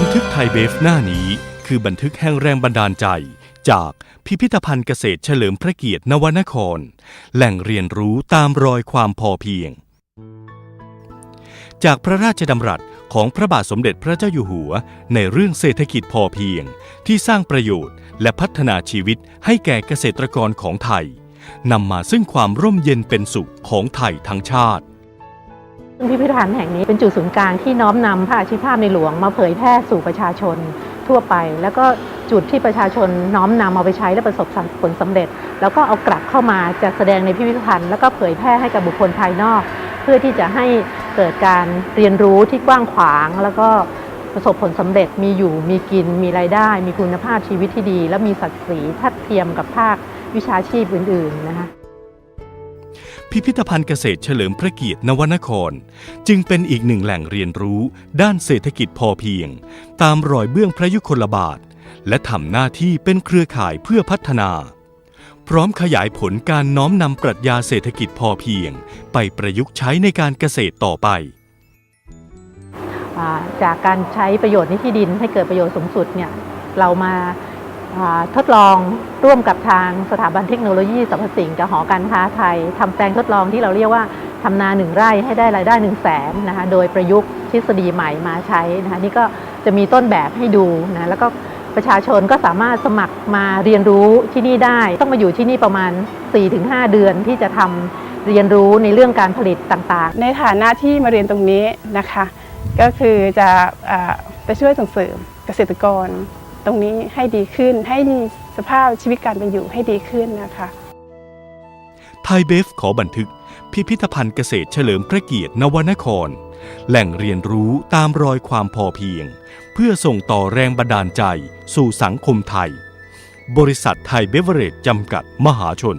บันทึกไทยเบฟหน้านี้ คือบันทึกแห่งแรงบันดาลใจ จากพิพิธภัณฑ์เกษตรเฉลิมพระเกียรตินวนคร แหล่งเรียนรู้ตามรอยความพอเพียง จากพระราชดำรัสของพระบาทสมเด็จพระเจ้าอยู่หัว ในเรื่องเศรษฐกิจพอเพียง ที่สร้างประโยชน์ และพัฒนาชีวิตให้แก่เกษตรกรของไทยนำมาซึ่งความร่มเย็นเป็นสุขของไทยทั้งชาติ พิพิธภัณฑ์แห่งนี้เป็นจุดศูนย์กลางที่น้อมนำพระอาชีพภาพในหลวงมาเผยแพร่สู่ประชาชนทั่วไป แล้วก็จุดที่ประชาชนน้อมนำเอาไปใช้และประสบผลสำเร็จ แล้วก็เอากลับเข้ามาจัดแสดงในพิพิธภัณฑ์ แล้วก็เผยแพร่ให้กับบุคคลภายนอก เพื่อที่จะให้เกิดการเรียนรู้ที่กว้างขวาง แล้วก็ประสบผลสำเร็จมีอยู่มีกินมีรายได้ มีคุณภาพชีวิตที่ดี และมีศักดิ์ศรีทัดเทียมกับภาควิชาชีพอื่น ๆ นะคะ พิพิธภัณฑ์เกษตรเฉลิมพระเกียรตินวนคร จึงเป็นอีกหนึ่งแหล่งเรียนรู้ด้านเศรษฐกิจพอเพียง ตามรอยเบื้องพระยุคลบาท และทำหน้าที่เป็นเครือข่ายเพื่อพัฒนา พร้อมขยายผลการน้อมนำปรัชญาเศรษฐกิจพอเพียง ไปประยุกต์ใช้ในการเกษตรต่อไปจากการใช้ประโยชน์ในที่ดินให้เกิดประโยชน์สูงสุดเนี่ยเรามา ทดลองร่วมกับทางสถาบันเทคโนโลยีสรรพสิ่งกับหอการค้าไทยทำแปลงทดลองที่เราเรียกว่าทำนาหนึ่งไร่ให้ได้รายได้หนึ่งแสนนะคะโดยประยุกต์ทฤษฎีใหม่มาใช้นะคะนี่ก็จะมีต้นแบบให้ดูนะแล้วก็ประชาชนก็สามารถสมัครมาเรียนรู้ที่นี่ได้ ต้องมาอยู่ที่นี่ประมาณ 4-5 เดือนที่จะทำเรียนรู้ในเรื่องการผลิตต่างๆ ในฐานะที่มาเรียนตรงนี้นะคะ ก็คือจะอ่าไปช่วยส่งเสริมเกษตรกร ตรงนี้ให้ดีขึ้น ให้สภาพชีวิตการเป็นอยู่ให้ดีขึ้นนะคะไทยเบฟขอบันทึก พิพิธภัณฑ์เกษตรเฉลิมพระเกียรตินวนคร แหล่งเรียนรู้ตามรอยความพอเพียง เพื่อส่งต่อแรงบันดาลใจสู่สังคมไทย บริษัทไทยเบเวอเรจจำกัดมหาชน